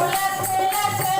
Let's go.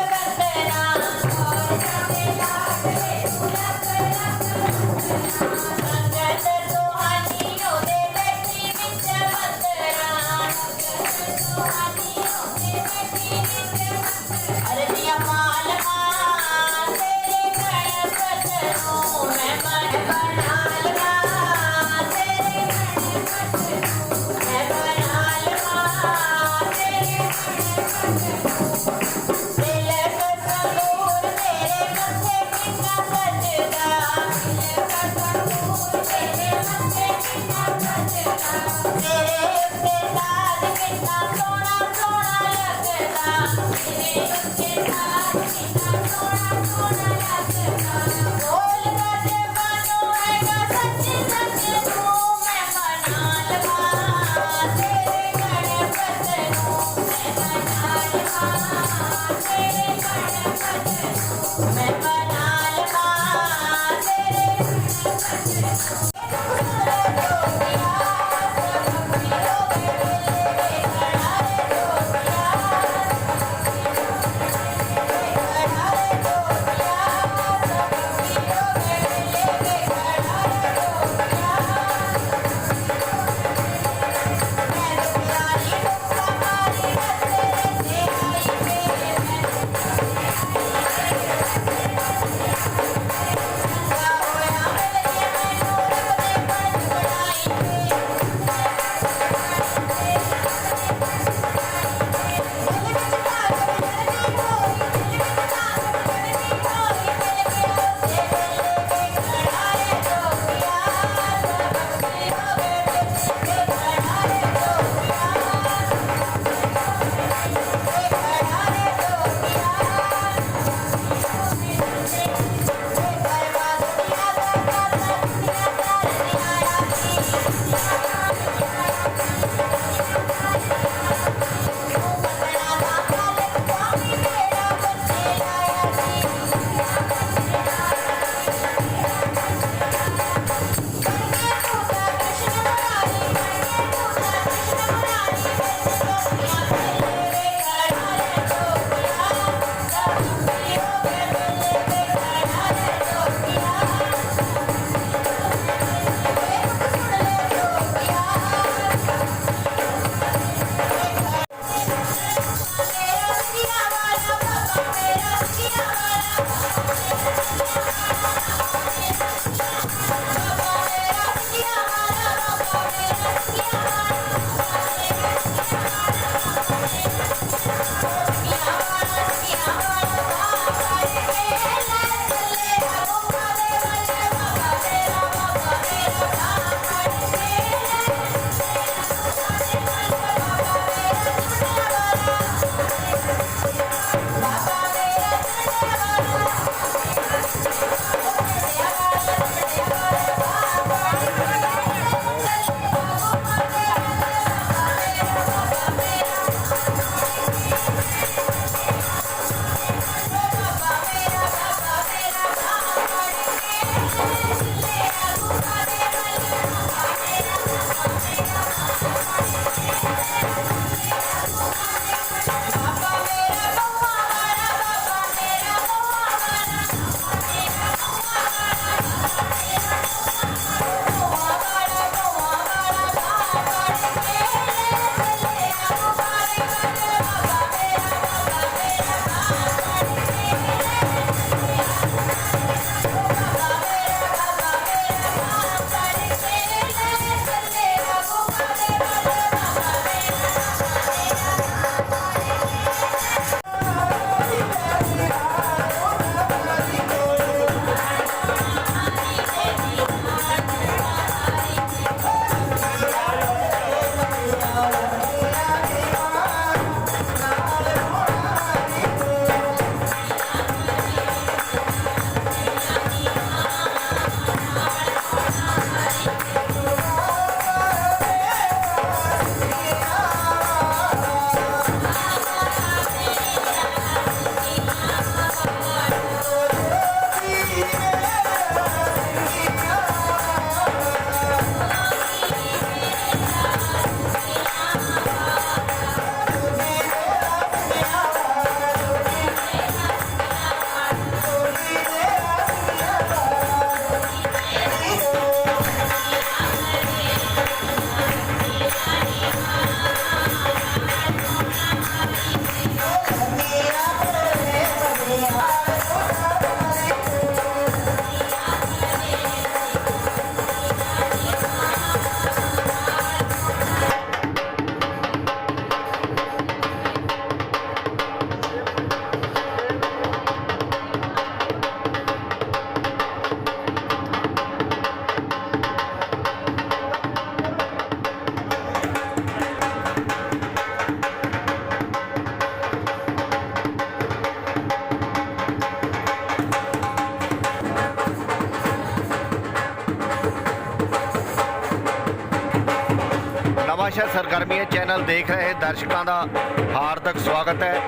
ਸਰਗਰਮੀਆਂ ਦੇਖ ਰਹੇ ਦਰਸ਼ਕਾਂ ਦਾ ਹਾਰਦਿਕ ਸਵਾਗਤ ਹੈ।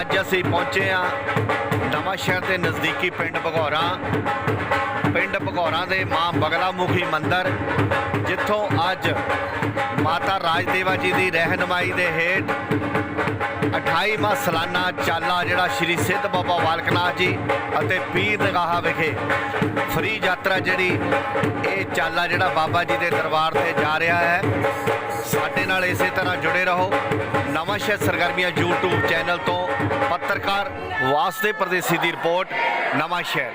ਅੱਜ ਅਸੀਂ ਪਹੁੰਚੇ ਹਾਂ ਨਵਾਂਸ਼ਹਿਰ ਦੇ ਨਜ਼ਦੀਕੀ ਪਿੰਡ ਭਗੌਰਾ। ਪਿੰਡ ਭਗੌਰਾ ਦੇ ਮਾਂ ਬਗਲਾ ਮੁਖੀ ਮੰਦਿਰ, ਜਿੱਥੋਂ ਅੱਜ ਮਾਤਾ ਰਾਜਦੇਵਾ ਜੀ ਦੀ ਰਹਿਨਮਾਈ ਦੇ ਹੇਠ 28ਵਾਂ ਸਾਲਾਨਾ ਚਾਲਾ ਜਿਹੜਾ ਸ਼੍ਰੀ ਸਿੱਧ ਬਾਬਾ ਬਾਲਕਨਾਥ ਜੀ ਅਤੇ ਪੀਰ ਨਗਾਹਾ ਵਿਖੇ ਫਰੀ ਯਾਤਰਾ ਜਿਹੜੀ ਇਹ ਚਾਲਾ ਜਿਹੜਾ ਬਾਬਾ ਜੀ ਦੇ ਦਰਬਾਰ ਤੇ ਜਾ ਰਿਹਾ ਹੈ। ਸਾਡੇ ਨਾਲ ਇਸੇ ਤਰ੍ਹਾਂ ਜੁੜੇ ਰਹੋ। ਨਵਾਂ ਸ਼ਹਿਰ ਸਰਗਰਮੀਆਂ YouTube ਚੈਨਲ ਤੋਂ ਪੱਤਰਕਾਰ ਵਾਸਤੇ ਪਰਦੇਸੀ ਦੀ ਰਿਪੋਰਟ, ਨਵਾਂ ਸ਼ਹਿਰ।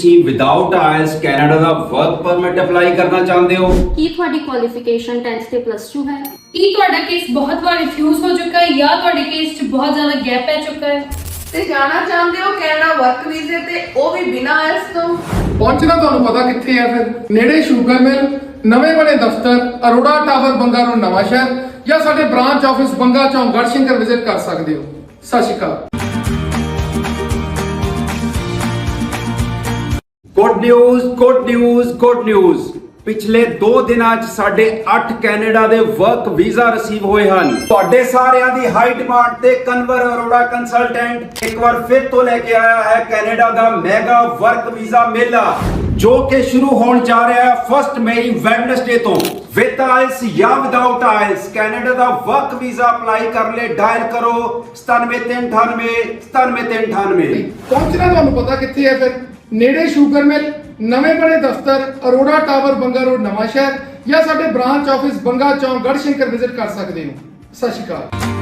ਤੁਸੀਂ ਵਿਦਆਊਟ ਆਇਲਸ ਕੈਨੇਡਾ ਦਾ ਵਰਕ ਪਰਮਿਟ ਅਪਲਾਈ ਕਰਨਾ ਚਾਹੁੰਦੇ ਹੋ? ਕੀ ਤੁਹਾਡੀ ਕੁਆਲੀਫਿਕੇਸ਼ਨ 10th ਤੇ ਪਲੱਸ 2 ਹੈ? ਕੀ ਤੁਹਾਡਾ ਕੇਸ ਬਹੁਤ ਵਾਰ ਰਿਫਿਊਜ਼ ਹੋ ਚੁੱਕਾ ਹੈ ਜਾਂ ਤੁਹਾਡੇ ਕੇਸ 'ਚ ਬਹੁਤ ਜ਼ਿਆਦਾ ਗੈਪ ਪੈ ਚੁੱਕਾ ਹੈ? ਤੇ ਜਾਣਾ ਚਾਹੁੰਦੇ ਹੋ ਕੈਨੇਡਾ ਵਰਕ ਵੀਜ਼ੇ ਤੇ ਉਹ ਵੀ ਬਿਨਾਂ ਆਇਲਸ ਤੋਂ? ਪਹੁੰਚਣਾ ਤੁਹਾਨੂੰ ਪਤਾ ਕਿੱਥੇ ਹੈ ਫਿਰ? ਨੇੜੇ ਸ਼ੂਗਰ ਮਿਲ ਨਵੇਂ ਬਣੇ ਦਫ਼ਤਰ ਅਰੋੜਾ ਟਾਵਰ ਬੰਗਾ ਰੋਡ ਨਵਾਂ ਸ਼ਹਿਰ ਜਾਂ ਸਾਡੇ ਬ੍ਰਾਂਚ ਆਫਿਸ ਬੰਗਾ ਚੌਂਕ ਗੜਸ਼ੰਕਰ ਵਿਜ਼ਿਟ ਕਰ ਸਕਦੇ ਹੋ। ਸਤਿ ਸ਼੍ਰੀ ਅਕਾਲ। Good news good news good news ਪਿਛਲੇ 2 ਦਿਨਾਂ 'ਚ ਸਾਡੇ 8 ਕੈਨੇਡਾ ਦੇ ਵਰਕ ਵੀਜ਼ਾ ਰਿਸੀਵ ਹੋਏ ਹਨ। ਤੁਹਾਡੇ ਸਾਰਿਆਂ ਦੀ ਹਾਈ ਡਿਮਾਂਡ ਤੇ ਕਨਵਰ ਅਰੋੜਾ ਕੰਸਲਟੈਂਟ ਇੱਕ ਵਾਰ ਫਿਰ ਤੋਂ ਲੈ ਕੇ ਆਇਆ ਹੈ ਕੈਨੇਡਾ ਦਾ ਮੈਗਾ ਵਰਕ ਵੀਜ਼ਾ ਮੇਲਾ, ਜੋ ਕਿ ਸ਼ੁਰੂ ਹੋਣ ਜਾ ਰਿਹਾ ਹੈ 1 ਮਈ ਵੈਡਨਸਡੇ ਤੋਂ। ਵਿਦ ਆਇਲਸ ਜਾਂ ਵਿਦਆਊਟ ਆਇਲਸ ਕੈਨੇਡਾ ਦਾ ਵਰਕ ਵੀਜ਼ਾ ਅਪਲਾਈ ਕਰਨ ਲਈ ਡਾਇਲ ਕਰੋ 97398 97398 ਪਹੁੰਚਣਾ ਤੁਹਾਨੂੰ ਪਤਾ ਕਿੱਥੇ ਹੈ ਫਿਰ? ਨੇੜੇ ਸ਼ੂਗਰ ਮਿਲ, ਨਵੇਂ ਬਣੇ ਦਫ਼ਤਰ, ਅਰੋੜਾ ਟਾਵਰ, ਬੰਗਾ ਰੋਡ ਨਵਾਂ ਸ਼ਹਿਰ ਜਾਂ ਸਾਡੇ ਬ੍ਰਾਂਚ ਆਫਿਸ ਬੰਗਾ ਚੌਂਕ ਗੜਸ਼ੰਕਰ ਵਿਜ਼ਿਟ ਕਰ ਸਕਦੇ ਹੋ। ਸਤਿ ਸ਼੍ਰੀ ਅਕਾਲ।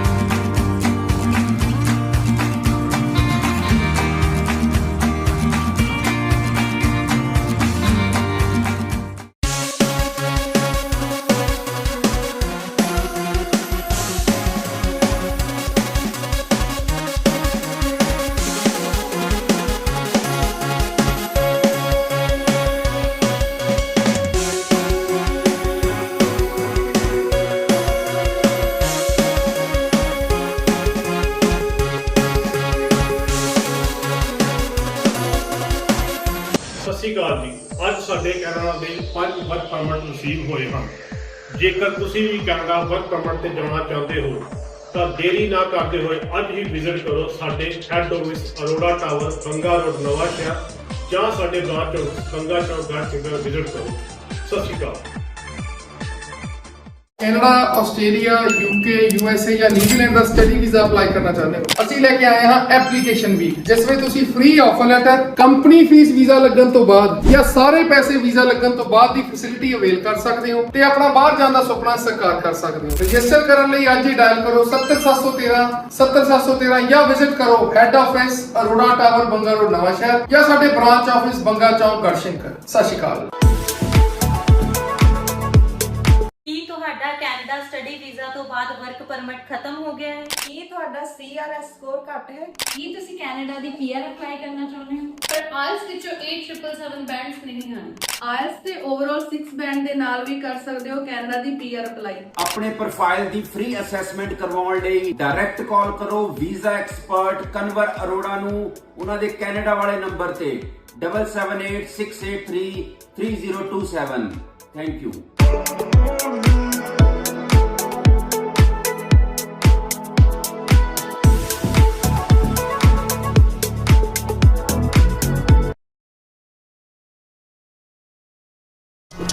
ਨਸੀਬ ਹੋਏ ਹਨ ਜੇਕਰ ਤੁਸੀਂ ਵੀ ਕੈਨੇਡਾ ਵਰਕ ਪਰਮਿਟ ਤੇ ਜਾਣਾ ਚਾਹੁੰਦੇ ਹੋ, ਤਾਂ ਦੇਰੀ ਨਾ ਕਰਦੇ ਹੋਏ ਅੱਜ ਹੀ ਵਿਜ਼ਿਟ ਕਰੋ ਸਾਡੇ head office Arora tower Banga road Nawanshahr ਜਾਂ ਸਾਡੇ branch office Banga Chowk Garhshankar visit ਕਰੋ। ਸਤਿ ਸ਼੍ਰੀ ਅਕਾਲ। ਕੈਨੇਡਾ, ਆਸਟ੍ਰੇਲੀਆ ਯੂਕੇ ਯੂਐਸਏ ਜਾਂ ਨਿਊਜ਼ੀਲੈਂਡ ਦਾ ਸਟੱਡੀ ਵੀਜ਼ਾ ਅਪਲਾਈ ਕਰਨਾ ਚਾਹੁੰਦੇ ਹੋ। ਅਸੀਂ ਲੈ ਕੇ ਆਏ ਹਾਂ ਐਪਲੀਕੇਸ਼ਨ ਵੀਕ ਜਿਸ ਵਿੱਚ ਤੁਸੀਂ free offer letter company fees visa ਲੱਗਣ ਤੋਂ ਬਾਅਦ ਜਾਂ ਸਾਰੇ ਪੈਸੇ ਵੀਜ਼ਾ ਲੱਗਣ ਤੋਂ ਬਾਅਦ ਦੀ ਫੈਸਿਲਿਟੀ ਅਵੇਲ ਕਰ ਸਕਦੇ ਹੋ ਤੇ ਆਪਣਾ ਬਾਹਰ ਜਾਣ ਦਾ ਸੁਪਨਾ ਸਾਕਾਰ ਕਰ ਸਕਦੇ ਹੋ। ਰਜਿਸਟਰ ਕਰਨ ਲਈ ਅੱਜ ਹੀ ਡਾਇਲ ਕਰੋ 70713 70713 ਜਾਂ ਵਿਜ਼ਿਟ ਕਰੋ head office Arora tower Banga road Nawanshahr ਜਾਂ ਸਾਡੇ ਬ੍ਰਾਂਚ ਆਫਿਸ ਬੰਗਾ ਚੌਂਕ ਗੜਸ਼ੰਕਰ ਸਤਿ ਸ਼੍ਰੀ ਅਕਾਲ। ਕੀ ਤੁਹਾਡਾ ਕੈਨੇਡਾ ਸਟੱਡੀ ਵੀਜ਼ਾ ਤੋਂ ਬਾਅਦ ਵਰਕ ਪਰਮਿਟ ਖਤਮ ਹੋ ਗਿਆ ਹੈ? ਕੀ ਤੁਹਾਡਾ ਸੀਆਰਐਸ ਸਕੋਰ ਘੱਟ ਹੈ? ਕੀ ਤੁਸੀਂ ਕੈਨੇਡਾ ਦੀ ਪੀਆਰ ਅਪਲਾਈ ਕਰਨਾ ਚਾਹੁੰਦੇ ਹੋ? ਪਰ ਆਇਲਸ ਵਿੱਚੋਂ 8777 ਬੈਂਡਸ ਨਹੀਂ ਹਨ। ਆਇਲਸ ਤੇ ਓਵਰਆਲ 6 ਬੈਂਡ ਦੇ ਨਾਲ ਵੀ ਕਰ ਸਕਦੇ ਹੋ ਕੈਨੇਡਾ ਦੀ ਪੀਆਰ ਅਪਲਾਈ ਆਪਣੇ ਪ੍ਰੋਫਾਈਲ ਦੀ ਫ੍ਰੀ ਅਸੈਸਮੈਂਟ ਕਰਵਾਉਣ ਲਈ ਡਾਇਰੈਕਟ ਕਾਲ ਕਰੋ ਵੀਜ਼ਾ ਐਕਸਪਰਟ ਕਨਵਰ ਅਰੋੜਾ ਨੂੰ ਉਹਨਾਂ ਦੇ ਕੈਨੇਡਾ ਵਾਲੇ ਨੰਬਰ ਤੇ 7786833027 ਥੈਂਕ ਯੂ